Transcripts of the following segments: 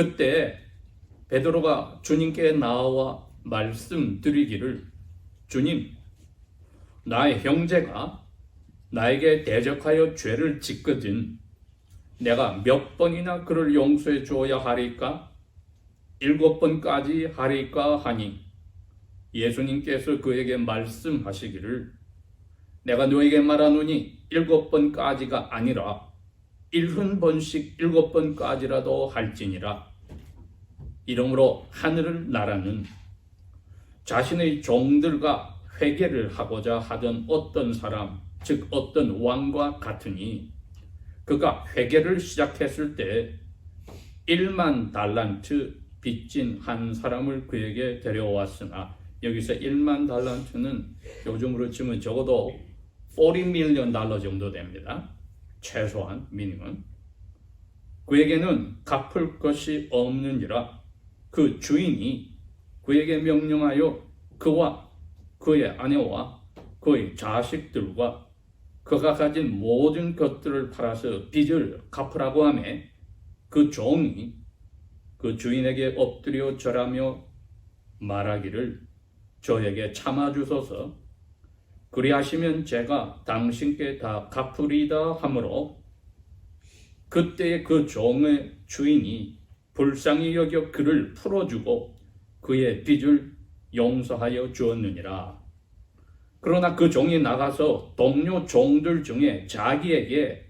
그때 베드로가 주님께 나와 말씀드리기를 주님 나의 형제가 나에게 대적하여 죄를 짓거든 내가 몇 번이나 그를 용서해 주어야 하리까? 일곱 번까지 하리까 하니 예수님께서 그에게 말씀하시기를 내가 너에게 말하노니 일곱 번까지가 아니라 일흔 번씩 일곱 번까지라도 할지니라 이러므로 하늘을 나라는 자신의 종들과 회개를 하고자 하던 어떤 사람 즉 어떤 왕과 같으니 그가 회개를 시작했을 때 1만 달란트 빚진 한 사람을 그에게 데려왔으나 여기서 1만 달란트는 요즘으로 치면 적어도 40 밀리언 달러 정도 됩니다. 최소한 미니멈. 그에게는 갚을 것이 없느니라 그 주인이 그에게 명령하여 그와 그의 아내와 그의 자식들과 그가 가진 모든 것들을 팔아서 빚을 갚으라고 하매 그 종이 그 주인에게 엎드려 절하며 말하기를 저에게 참아주소서. 그리하시면 제가 당신께 다 갚으리다 하므로 그때 그 종의 주인이 불쌍히 여겨 그를 풀어주고 그의 빚을 용서하여 주었느니라. 그러나 그 종이 나가서 동료 종들 중에 자기에게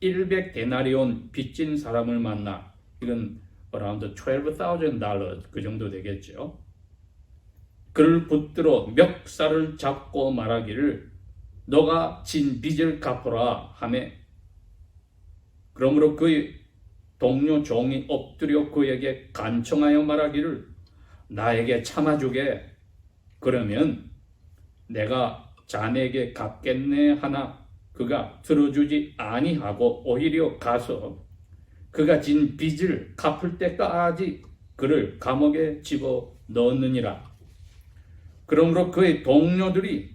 100 데나리온 빚진 사람을 만나 이건 around 12,000 달러 그 정도 되겠죠. 그를 붙들어 멱살을 잡고 말하기를 너가 진 빚을 갚으라 하매 그러므로 그의 동료 종이 엎드려 그에게 간청하여 말하기를 나에게 참아주게 그러면 내가 자네에게 갚겠네 하나 그가 들어주지 아니하고 오히려 가서 그가 진 빚을 갚을 때까지 그를 감옥에 집어 넣느니라. 그러므로 그의 동료들이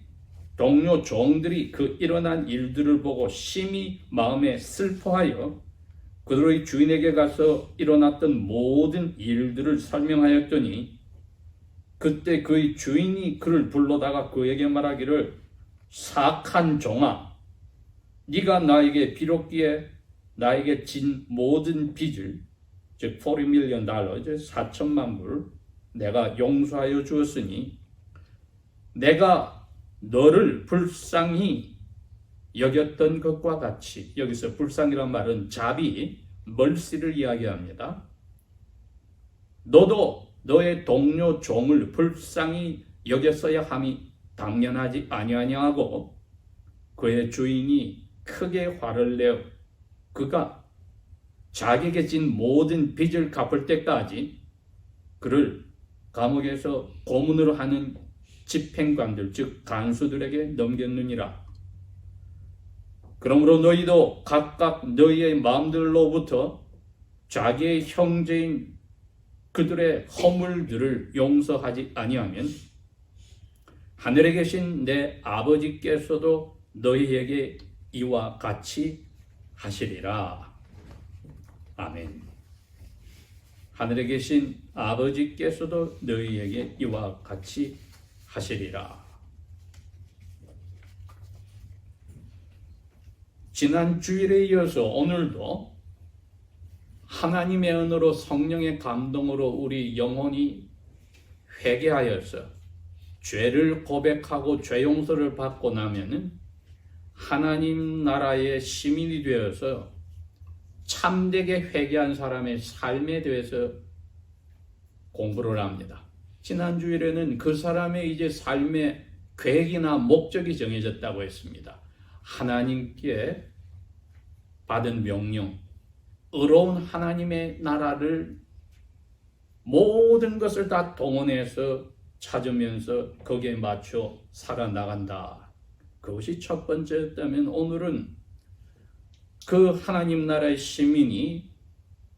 동료 종들이 그 일어난 일들을 보고 심히 마음에 슬퍼하여 그들의 주인에게 가서 일어났던 모든 일들을 설명하였더니 그때 그의 주인이 그를 불러다가 그에게 말하기를 사악한 종아 네가 나에게 비롭기에 나에게 진 모든 빚을 즉 40 밀리언 달러 이제 4천만 불 내가 용서하여 주었으니 내가 너를 불쌍히 여겼던 것과 같이 여기서 불쌍이란 말은 자비, 멀시를 이야기합니다. 너도 너의 동료 종을 불쌍히 여겼어야 함이 당연하지 아니하냐고 그의 주인이 크게 화를 내어 그가 자기에게 진 모든 빚을 갚을 때까지 그를 감옥에서 고문으로 하는 집행관들 즉 간수들에게 넘겼느니라. 그러므로 너희도 각각 너희의 마음들로부터 자기의 형제인 그들의 허물들을 용서하지 아니하면 하늘에 계신 내 아버지께서도 너희에게 이와 같이 하시리라. 아멘. 하늘에 계신 아버지께서도 너희에게 이와 같이 하시리라. 지난 주일에 이어서 오늘도 하나님의 은혜로 성령의 감동으로 우리 영혼이 회개하여서 죄를 고백하고 죄 용서를 받고 나면은 하나님 나라의 시민이 되어서 참되게 회개한 사람의 삶에 대해서 공부를 합니다. 지난 주일에는 그 사람의 이제 삶의 계획이나 목적이 정해졌다고 했습니다. 하나님께 받은 명령, 의로운 하나님의 나라를 모든 것을 다 동원해서 찾으면서 거기에 맞춰 살아나간다. 그것이 첫 번째였다면 오늘은 그 하나님 나라의 시민이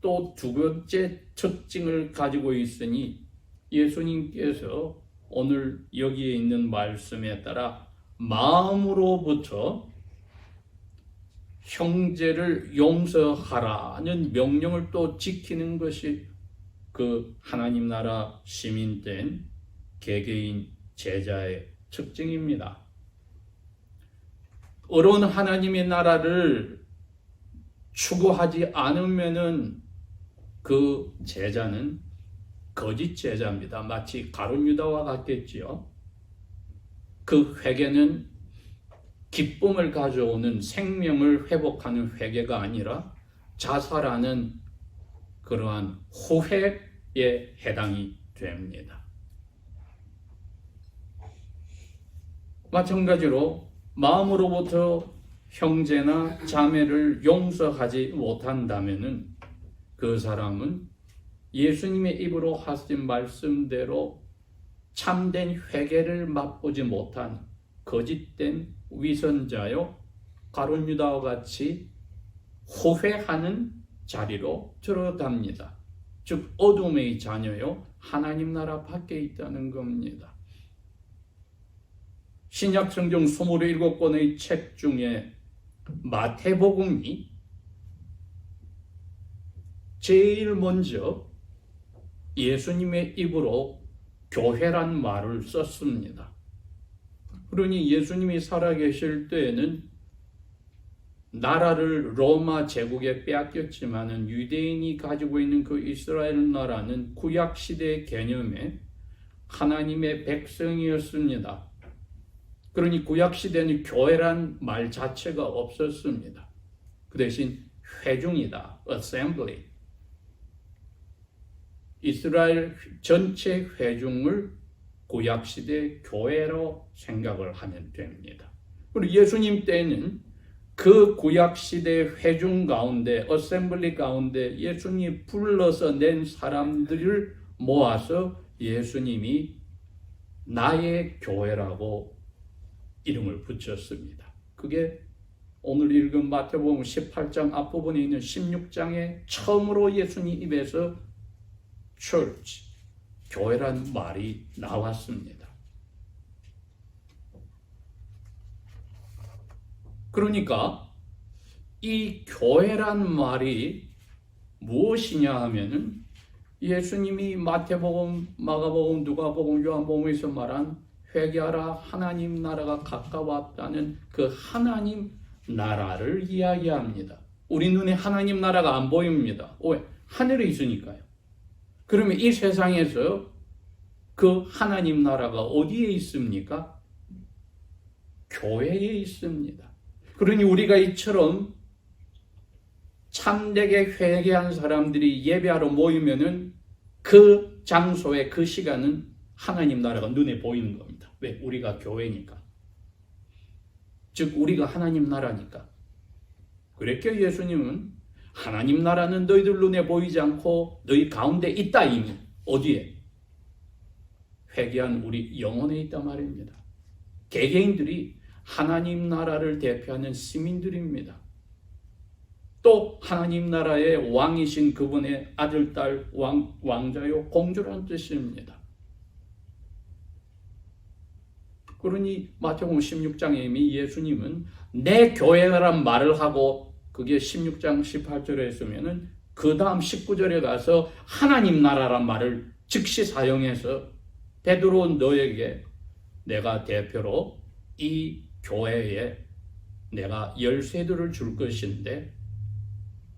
또 두 번째 특징을 가지고 있으니 예수님께서 오늘 여기에 있는 말씀에 따라 마음으로부터 형제를 용서하라는 명령을 또 지키는 것이 그 하나님 나라 시민된 개개인 제자의 특징입니다. 어려운 하나님의 나라를 추구하지 않으면은 그 제자는 거짓 제자입니다. 마치 가룟 유다와 같겠지요. 그 회개는 기쁨을 가져오는 생명을 회복하는 회개가 아니라 자살하는 그러한 호회에 해당이 됩니다. 마찬가지로 마음으로부터 형제나 자매를 용서하지 못한다면은 그 사람은 예수님의 입으로 하신 말씀대로 참된 회개를 맛보지 못한 거짓된 위선자요 가룟 유다와 같이 호회하는 자리로 들어갑니다. 즉 어둠의 자녀요 하나님 나라 밖에 있다는 겁니다. 신약 성경 27권의 책 중에 마태복음이 제일 먼저 예수님의 입으로 교회란 말을 썼습니다. 그러니 예수님이 살아계실 때에는 나라를 로마 제국에 빼앗겼지만은 유대인이 가지고 있는 그 이스라엘 나라는 구약 시대의 개념에 하나님의 백성이었습니다. 그러니 구약 시대는 교회란 말 자체가 없었습니다. 그 대신 회중이다, assembly. 이스라엘 전체 회중을 구약 시대 교회로 생각을 하면 됩니다. 그리고 예수님 때는 그 구약 시대 회중 가운데 어셈블리 가운데 예수님이 불러서 낸 사람들을 모아서 예수님이 나의 교회라고 이름을 붙였습니다. 그게 오늘 읽은 마태복음 18장 앞부분에 있는 16장에 처음으로 예수님 입에서 church, 교회란 말이 나왔습니다. 그러니까 이 교회란 말이 무엇이냐 하면은 예수님이 마태복음, 마가복음, 누가복음, 요한복음에서 말한 회개하라 하나님 나라가 가까웠다는 그 하나님 나라를 이야기합니다. 우리 눈에 하나님 나라가 안 보입니다. 왜? 하늘에 있으니까요. 그러면 이 세상에서 그 하나님 나라가 어디에 있습니까? 교회에 있습니다. 그러니 우리가 이처럼 참되게 회개한 사람들이 예배하러 모이면은 그 장소에 그 시간은 하나님 나라가 눈에 보이는 겁니다. 왜? 우리가 교회니까. 즉 우리가 하나님 나라니까. 그랬게 예수님은 하나님 나라는 너희들 눈에 보이지 않고 너희 가운데 있다 이미. 어디에? 회개한 우리 영혼에 있다 말입니다. 개개인들이 하나님 나라를 대표하는 시민들입니다. 또 하나님 나라의 왕이신 그분의 아들, 딸, 왕, 왕자요, 공주라는 뜻입니다. 그러니 마태복음 16장에 이미 예수님은 내 교회라는 말을 하고 그게 16장 18절에 있으면은 그 다음 19절에 가서 하나님 나라란 말을 즉시 사용해서 베드로 너에게 내가 대표로 이 교회에 내가 열쇠들을 줄 것인데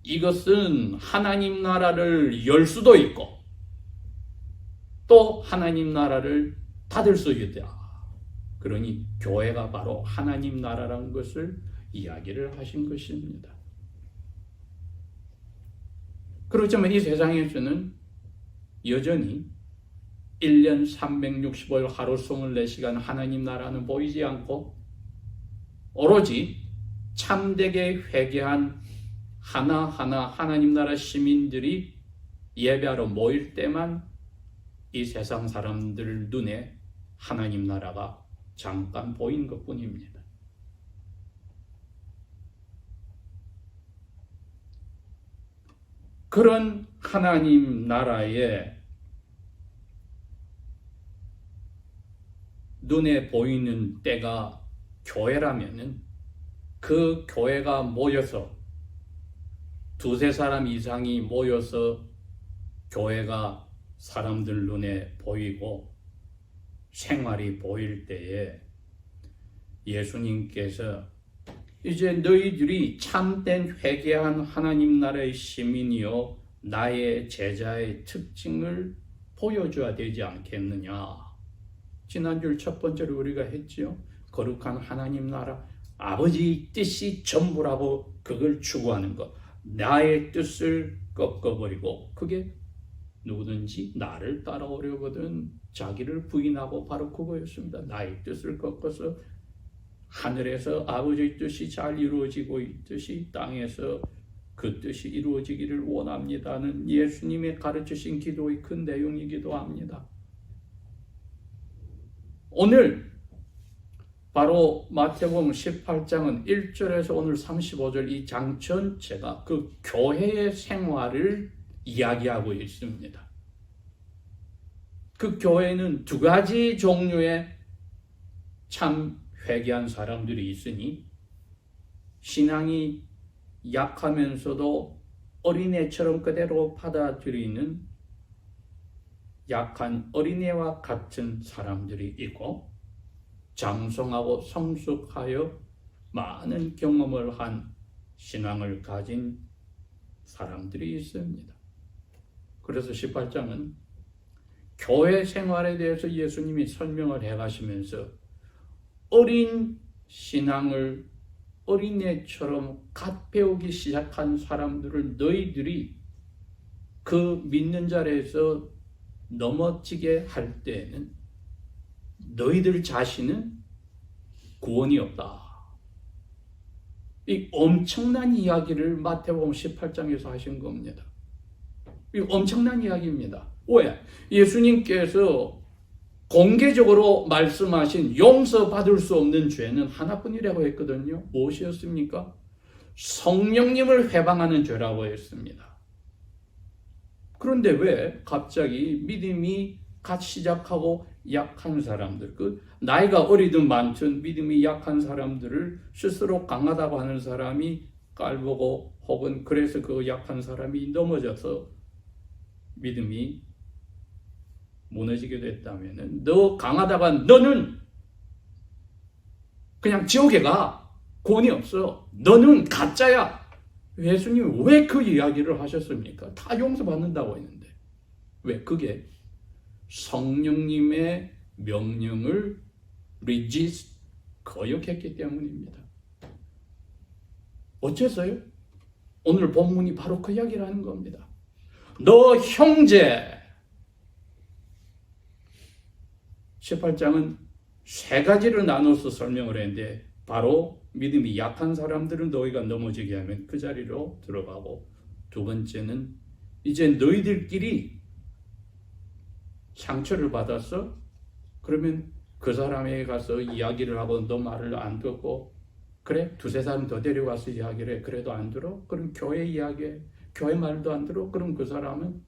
이것은 하나님 나라를 열 수도 있고 또 하나님 나라를 닫을 수 있다. 그러니 교회가 바로 하나님 나라라는 것을 이야기를 하신 것입니다. 그렇지만 이 세상에서는 여전히 1년 365일 하루 24시간 하나님 나라는 보이지 않고 오로지 참되게 회개한 하나하나 하나님 나라 시민들이 예배하러 모일 때만 이 세상 사람들 눈에 하나님 나라가 잠깐 보인 것 뿐입니다. 그런 하나님 나라에 눈에 보이는 때가 교회라면은 그 교회가 모여서 두세 사람 이상이 모여서 교회가 사람들 눈에 보이고 생활이 보일 때에 예수님께서 이제 너희들이 참된 회개한 하나님 나라의 시민이요 나의 제자의 특징을 보여줘야 되지 않겠느냐. 지난주 첫 번째로 우리가 했지요. 거룩한 하나님 나라 아버지 뜻이 전부라고 그걸 추구하는 것. 나의 뜻을 꺾어버리고 그게 누구든지 나를 따라오려거든 자기를 부인하고 바로 그거였습니다. 나의 뜻을 꺾어서 하늘에서 아버지의 뜻이 잘 이루어지고 있듯이 땅에서 그 뜻이 이루어지기를 원합니다는 예수님의 가르치신 기도의 큰 내용이기도 합니다. 오늘 바로 마태복음 18장은 1절에서 오늘 35절 이 장 전체가 그 교회의 생활을 이야기하고 있습니다. 그 교회는 두 가지 종류의 참 회개한 사람들이 있으니 신앙이 약하면서도 어린애처럼 그대로 받아들이는 약한 어린애와 같은 사람들이 있고 장성하고 성숙하여 많은 경험을 한 신앙을 가진 사람들이 있습니다. 그래서 18장은 교회 생활에 대해서 예수님이 설명을 해 가시면서 어린 신앙을 어린애처럼 갓 배우기 시작한 사람들을 너희들이 그 믿는 자리에서 넘어지게 할 때에는 너희들 자신은 구원이 없다. 이 엄청난 이야기를 마태복음 18장에서 하신 겁니다. 이 엄청난 이야기입니다. 왜? 예수님께서 공개적으로 말씀하신 용서받을 수 없는 죄는 하나뿐이라고 했거든요. 무엇이었습니까? 성령님을 회방하는 죄라고 했습니다. 그런데 왜 갑자기 믿음이 갓 시작하고 약한 사람들, 그 나이가 어리든 많든 믿음이 약한 사람들을 스스로 강하다고 하는 사람이 깔보고 혹은 그래서 그 약한 사람이 넘어져서 믿음이 무너지게 됐다면 너 강하다가 너는 그냥 지옥에 가 구원이 없어 너는 가짜야 예수님 왜 그 이야기를 하셨습니까? 다 용서받는다고 했는데 왜 그게 성령님의 명령을 resist 거역했기 때문입니다. 어째서요? 오늘 본문이 바로 그 이야기를 하는 겁니다. 너 형제 18장은 세 가지를 나눠서 설명을 했는데 바로 믿음이 약한 사람들은 너희가 넘어지게 하면 그 자리로 들어가고 두 번째는 이제 너희들끼리 상처를 받았어? 그러면 그 사람에게 가서 이야기를 하고 너 말을 안 듣고 그래 두세 사람 더 데려가서 이야기를 해 그래도 안 들어? 그럼 교회 이야기해 교회 말도 안 들어? 그럼 그 사람은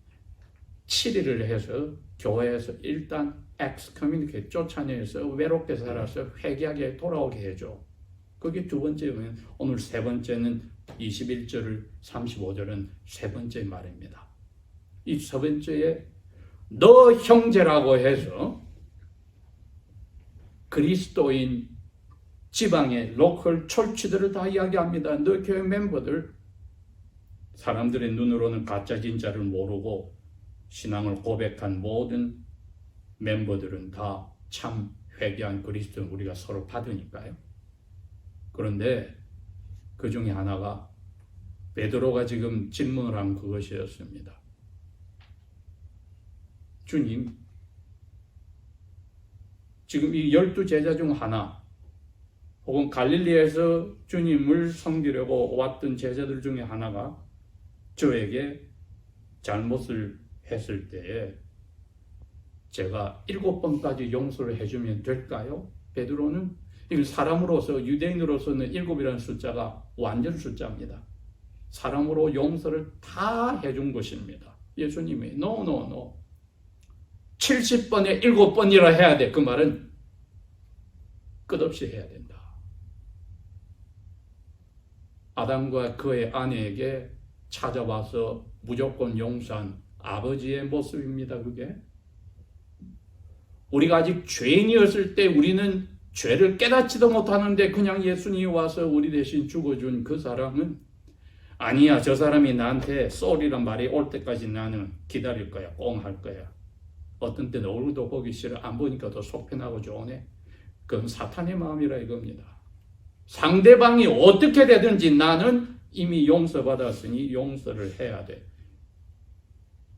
7일을 해서 교회에서 일단 엑스커뮤니케 쫓아내서 외롭게 살아서 회개하게 돌아오게 해줘. 그게 두 번째면 오늘 세 번째는 21절을 35절은 세 번째 말입니다. 이 세 번째에 너 형제라고 해서 그리스도인 지방의 로컬 철치들을 다 이야기합니다. 너 교회 멤버들 사람들의 눈으로는 가짜 진짜를 모르고 신앙을 고백한 모든 멤버들은 다 참 회개한 그리스도는 우리가 서로 받으니까요. 그런데 그 중에 하나가 베드로가 지금 질문을 한 그것이었습니다. 주님, 지금 이 열두 제자 중 하나, 혹은 갈릴리에서 주님을 섬기려고 왔던 제자들 중에 하나가 저에게 잘못을 했을 때에 제가 일곱 번까지 용서를 해주면 될까요? 베드로는 사람으로서 유대인으로서는 일곱이라는 숫자가 완전 숫자입니다. 사람으로 용서를 다 해준 것입니다. 예수님이 no no no 70번에 7번이라 해야 돼. 그 말은 끝없이 해야 된다. 아담과 그의 아내에게 찾아와서 무조건 용서한 아버지의 모습입니다. 그게 우리가 아직 죄인이었을 때 우리는 죄를 깨닫지도 못하는데 그냥 예수님이 와서 우리 대신 죽어준 그 사람은 아니야 저 사람이 나한테 쏠이란 말이 올 때까지 나는 기다릴 거야 꽁할 거야. 어떤 때는 얼굴도 보기 싫어 안 보니까 더 속편하고 좋으네. 그건 사탄의 마음이라 이겁니다. 상대방이 어떻게 되든지 나는 이미 용서받았으니 용서를 해야 돼.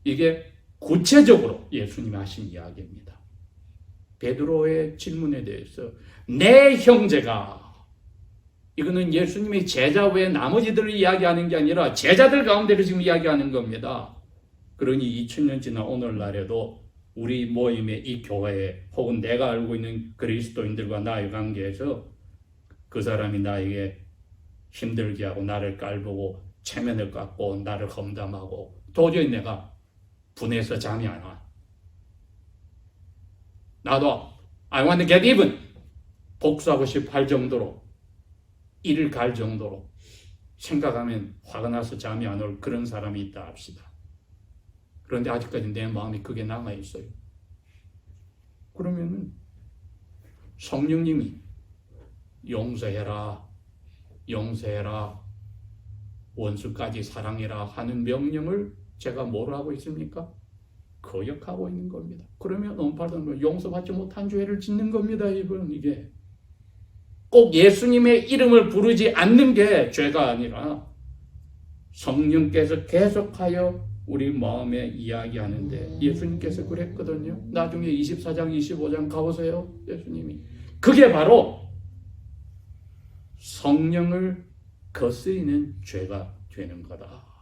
이게 구체적으로 예수님이 하신 이야기입니다 베드로의 질문에 대해서 내 형제가 이거는 예수님의 제자 외에 나머지들을 이야기하는 게 아니라 제자들 가운데를 지금 이야기하는 겁니다. 그러니 2000년 지난 오늘날에도 우리 모임의 이 교회에 혹은 내가 알고 있는 그리스도인들과 나의 관계에서 그 사람이 나에게 힘들게 하고 나를 깔보고 체면을 깎고 나를 험담하고 도저히 내가 분해서 잠이 안 와. 나도 I want to get even 복수하고 싶어 할 정도로 이를 갈 정도로 생각하면 화가 나서 잠이 안 올 그런 사람이 있다 합시다. 그런데 아직까지 내 마음이 그게 남아 있어요. 그러면은 성령님이 용서해라, 용서해라, 원수까지 사랑해라 하는 명령을 제가 뭐로 하고 있습니까? 거역하고 있는 겁니다. 그러면 언팔던 용서받지 못한 죄를 짓는 겁니다. 이분 이게 꼭 예수님의 이름을 부르지 않는 게 죄가 아니라 성령께서 계속하여 우리 마음에 이야기하는데 예수님께서 그랬거든요. 나중에 24장, 25장 가보세요. 예수님이. 그게 바로 성령을 거스리는 죄가 되는 거다.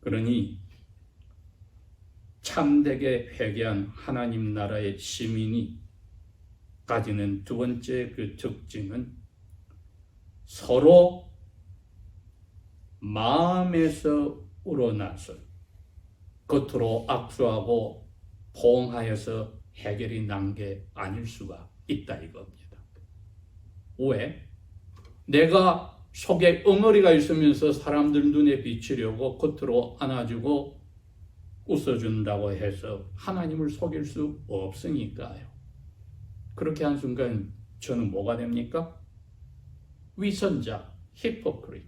그러니 참되게 회개한 하나님 나라의 시민이 가지는 두 번째 그 특징은 서로 마음에서 우러나서 겉으로 악수하고 포옹하여서 해결이 난 게 아닐 수가 있다 이겁니다. 왜? 내가 속에 엉어리가 있으면서 사람들 눈에 비치려고 겉으로 안아주고 웃어준다고 해서 하나님을 속일 수 없으니까요. 그렇게 한 순간 저는 뭐가 됩니까? 위선자, 히포크릿.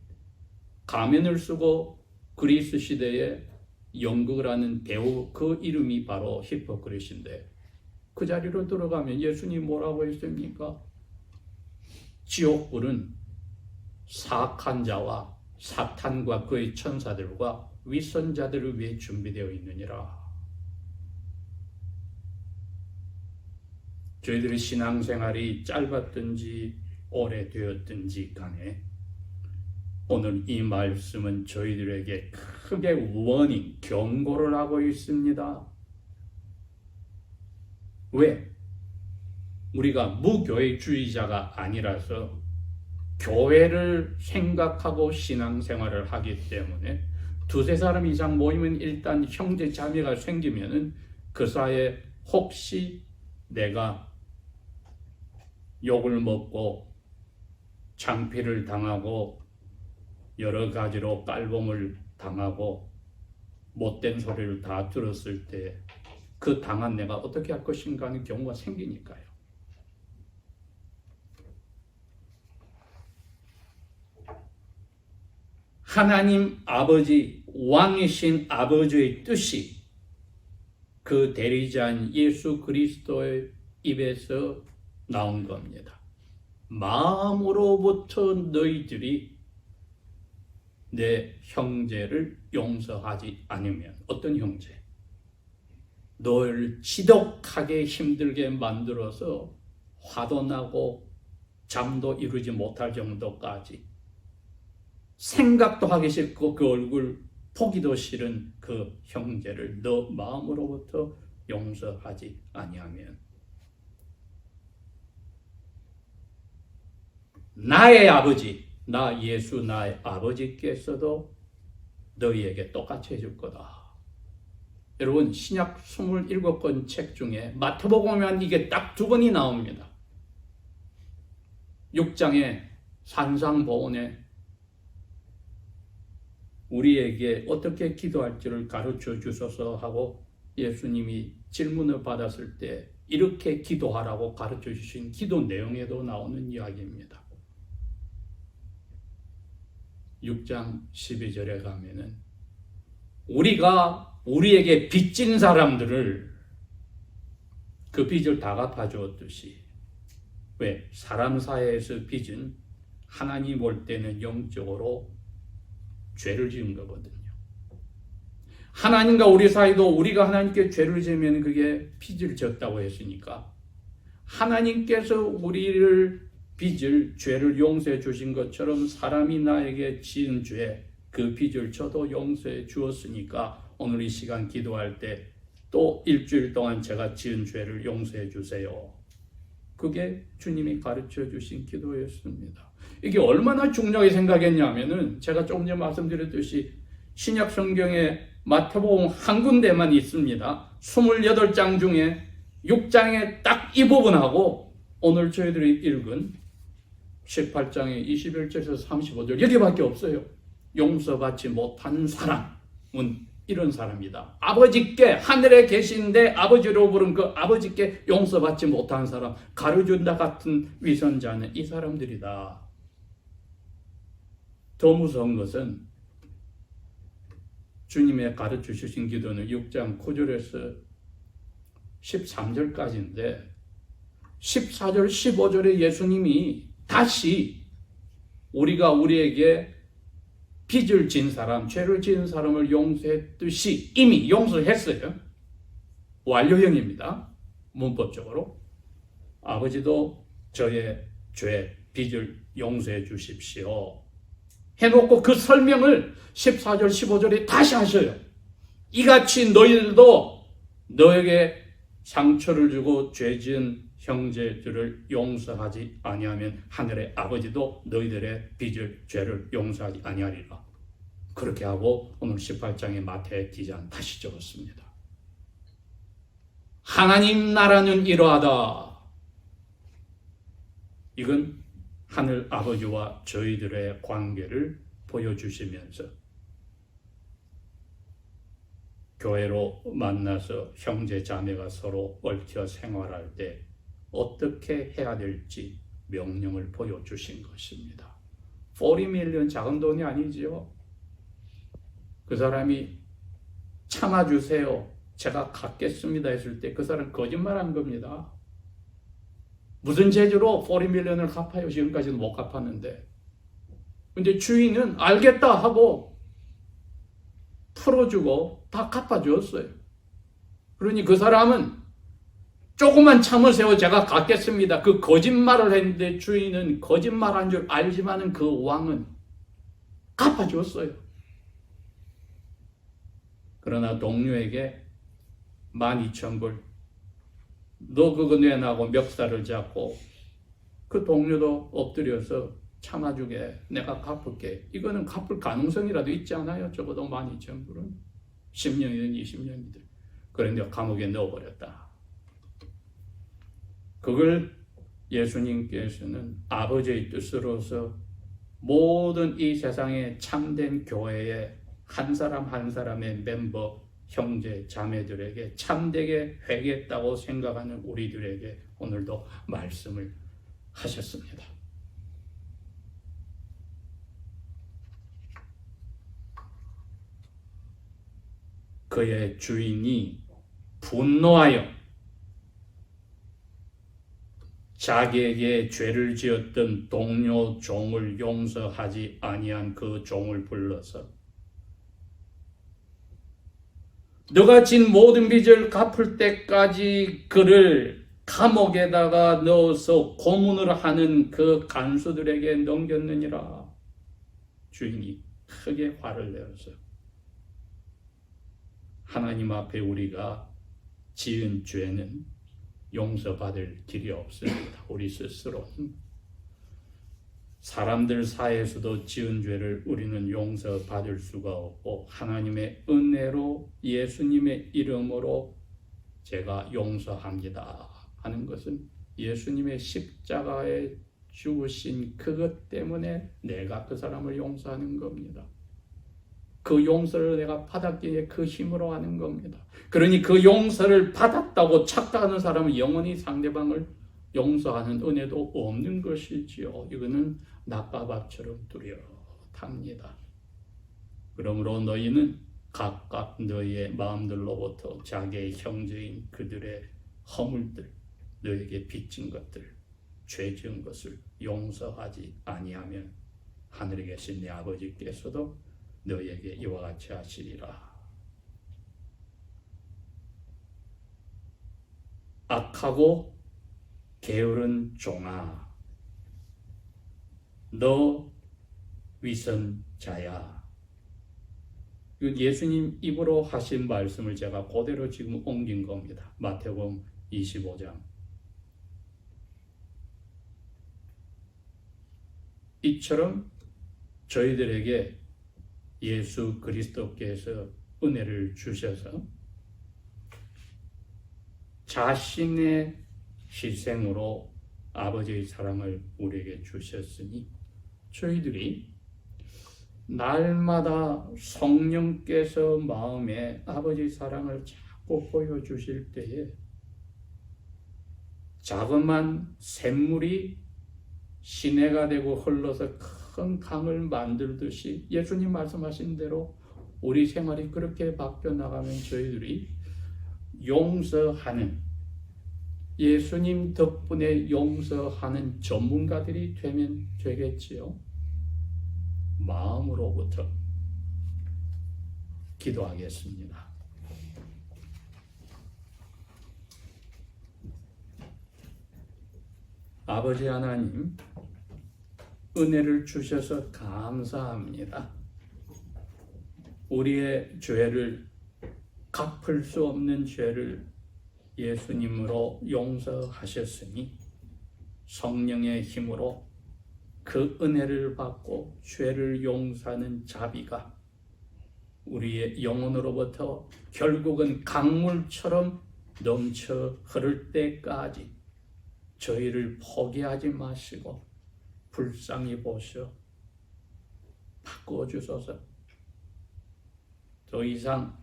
가면을 쓰고 그리스 시대에 연극을 하는 배우 그 이름이 바로 히포크릿인데 그 자리로 들어가면 예수님 뭐라고 했습니까? 지옥불은 사악한 자와 사탄과 그의 천사들과 위선자들을 위해 준비되어 있느니라. 저희들의 신앙생활이 짧았든지 오래되었든지 간에 오늘 이 말씀은 저희들에게 크게 원인, 경고를 하고 있습니다. 왜? 우리가 무교회주의자가 아니라서 교회를 생각하고 신앙생활을 하기 때문에 두세 사람 이상 모이면 일단 형제 자매가 생기면은 그 사이에 혹시 내가 욕을 먹고 창피를 당하고 여러 가지로 깔봄을 당하고 못된 소리를 다 들었을 때 그 당한 내가 어떻게 할 것인가 하는 경우가 생기니까요. 하나님 아버지, 왕이신 아버지의 뜻이 그 대리자인 예수 그리스도의 입에서 나온 겁니다. 마음으로부터 너희들이 내 형제를 용서하지 않으면 어떤 형제? 널 지독하게 힘들게 만들어서 화도 나고 잠도 이루지 못할 정도까지 생각도 하기 싫고 그 얼굴 보기도 싫은 그 형제를 너 마음으로부터 용서하지 아니하면 나의 아버지 나 예수 나의 아버지께서도 너희에게 똑같이 해줄 거다. 여러분 신약 27권 책 중에 마태복음에만 이게 딱 두 번이 나옵니다. 6장에 산상보온에 우리에게 어떻게 기도할지를 가르쳐 주소서 하고 예수님이 질문을 받았을 때 이렇게 기도하라고 가르쳐 주신 기도 내용에도 나오는 이야기입니다. 6장 12절에 가면은 우리가 우리에게 빚진 사람들을 그 빚을 다 갚아 주었듯이 왜 사람 사이에서 빚은 하나님 볼 때는 영적으로 죄를 지은 거거든요. 하나님과 우리 사이도 우리가 하나님께 죄를 지으면 그게 빚을 졌다고 했으니까 하나님께서 우리를 빚을 죄를 용서해 주신 것처럼 사람이 나에게 지은 죄 그 빚을 저도 용서해 주었으니까 오늘 이 시간 기도할 때 또 일주일 동안 제가 지은 죄를 용서해 주세요. 그게 주님이 가르쳐 주신 기도였습니다. 이게 얼마나 중요하게 생각했냐면은 제가 조금 전에 말씀드렸듯이 신약 성경에 마태복음 한 군데만 있습니다. 28장 중에 6장에 딱 이 부분하고 오늘 저희들이 읽은 18장의 21절에서 35절 여기밖에 없어요. 용서받지 못한 사람은 이런 사람이다. 아버지께 하늘에 계신데 아버지로 부른 그 아버지께 용서받지 못한 사람, 가르준다 같은 위선자는 이 사람들이다. 더 무서운 것은 주님의 가르쳐 주신 기도는 6장 9절에서 13절까지인데 14절, 15절에 예수님이 다시 우리가 우리에게 빚을 진 사람, 죄를 지은 사람을 용서했듯이 이미 용서했어요. 완료형입니다. 문법적으로. 아버지도 저의 죄, 빚을 용서해 주십시오. 해놓고 그 설명을 14절, 15절에 다시 하셔요. 이같이 너희들도 너에게 상처를 주고 죄 지은 형제들을 용서하지 아니하면 하늘의 아버지도 너희들의 빚을 죄를 용서하지 아니하리라. 그렇게 하고 오늘 18장의 마태 기자는 다시 적었습니다. 하나님 나라는 이러하다. 이건 하늘 아버지와 저희들의 관계를 보여주시면서 교회로 만나서 형제 자매가 서로 얽혀 생활할 때 어떻게 해야 될지 명령을 보여주신 것입니다. 40밀리언 작은 돈이 아니지요. 그 사람이 참아주세요. 제가 갚겠습니다 했을 때 그 사람 거짓말한 겁니다. 무슨 재주로 40밀리언을 갚아요? 지금까지는 못 갚았는데. 근데 주인은 알겠다 하고 풀어주고 다 갚아주었어요. 그러니 그 사람은 조금만 참으세요. 제가 갚겠습니다. 그 거짓말을 했는데 주인은 거짓말한 줄 알지만은 그 왕은 갚아줬어요. 그러나 동료에게 12,000불 너 그거 내놔고 멱살을 잡고 그 동료도 엎드려서 참아주게 내가 갚을게. 이거는 갚을 가능성이라도 있지 않아요? 적어도 12,000불은 10년이든 20년이든. 그런데 감옥에 넣어버렸다. 그걸 예수님께서는 아버지의 뜻으로서 모든 이 세상의 참된 교회의 한 사람 한 사람의 멤버 형제 자매들에게 참되게 회개했다고 생각하는 우리들에게 오늘도 말씀을 하셨습니다. 그의 주인이 분노하여 자기에게 죄를 지었던 동료 종을 용서하지 아니한 그 종을 불러서 너가 진 모든 빚을 갚을 때까지 그를 감옥에다가 넣어서 고문을 하는 그 간수들에게 넘겼느니라. 주인이 크게 화를 내었어요. 하나님 앞에 우리가 지은 죄는 용서받을 길이 없습니다. 우리 스스로. 사람들 사이에서도 지은 죄를 우리는 용서받을 수가 없고 하나님의 은혜로 예수님의 이름으로 제가 용서합니다 하는 것은 예수님의 십자가에 죽으신 그것 때문에 내가 그 사람을 용서하는 겁니다. 그 용서를 내가 받았기에 그 힘으로 하는 겁니다. 그러니 그 용서를 받았다고 착각하는 사람은 영원히 상대방을 용서하는 은혜도 없는 것이지요. 이거는 낙가밥처럼 뚜렷합니다. 그러므로 너희는 각각 너희의 마음들로부터 자기의 형제인 그들의 허물들, 너에게 빚진 것들, 죄 지은 것을 용서하지 아니하면 하늘에 계신 내 아버지께서도 너희에게 이와 같이 하시리라. 악하고 게으른 종아, 너 위선자야. 예수님 입으로 하신 말씀을 제가 그대로 지금 옮긴 겁니다. 마태복음 25장. 이처럼 저희들에게 예수 그리스도께서 은혜를 주셔서 자신의 희생으로 아버지의 사랑을 우리에게 주셨으니 저희들이 날마다 성령께서 마음에 아버지 사랑을 자꾸 보여주실 때에 자그만 샘물이 시내가 되고 흘러서 큰 강을 만들듯이 예수님 말씀하신 대로 우리 생활이 그렇게 바뀌어 나가면 저희들이 용서하는 예수님 덕분에 용서하는 전문가들이 되면 되겠지요. 마음으로부터 기도하겠습니다. 아버지 하나님, 은혜를 주셔서 감사합니다. 우리의 죄를 갚을 수 없는 죄를 예수님으로 용서하셨으니 성령의 힘으로 그 은혜를 받고 죄를 용서하는 자비가 우리의 영혼으로부터 결국은 강물처럼 넘쳐 흐를 때까지 저희를 포기하지 마시고 불쌍히 보셔 바꾸어 주소서. 더 이상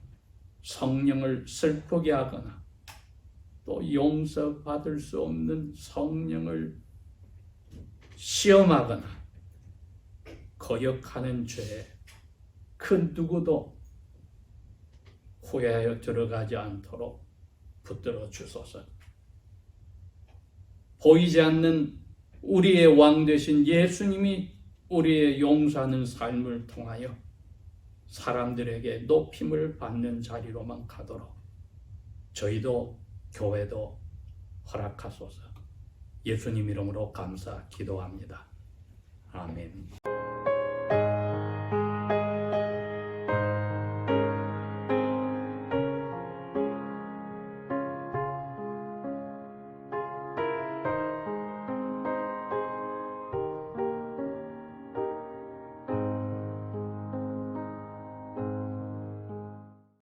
성령을 슬프게 하거나 또 용서받을 수 없는 성령을 시험하거나 거역하는 죄에 그 누구도 후회하여 들어가지 않도록 붙들어 주소서. 보이지 않는 우리의 왕 되신 예수님이 우리의 용서하는 삶을 통하여 사람들에게 높임을 받는 자리로만 가도록 저희도 교회도 허락하소서. 예수님 이름으로 감사 기도합니다. 아멘.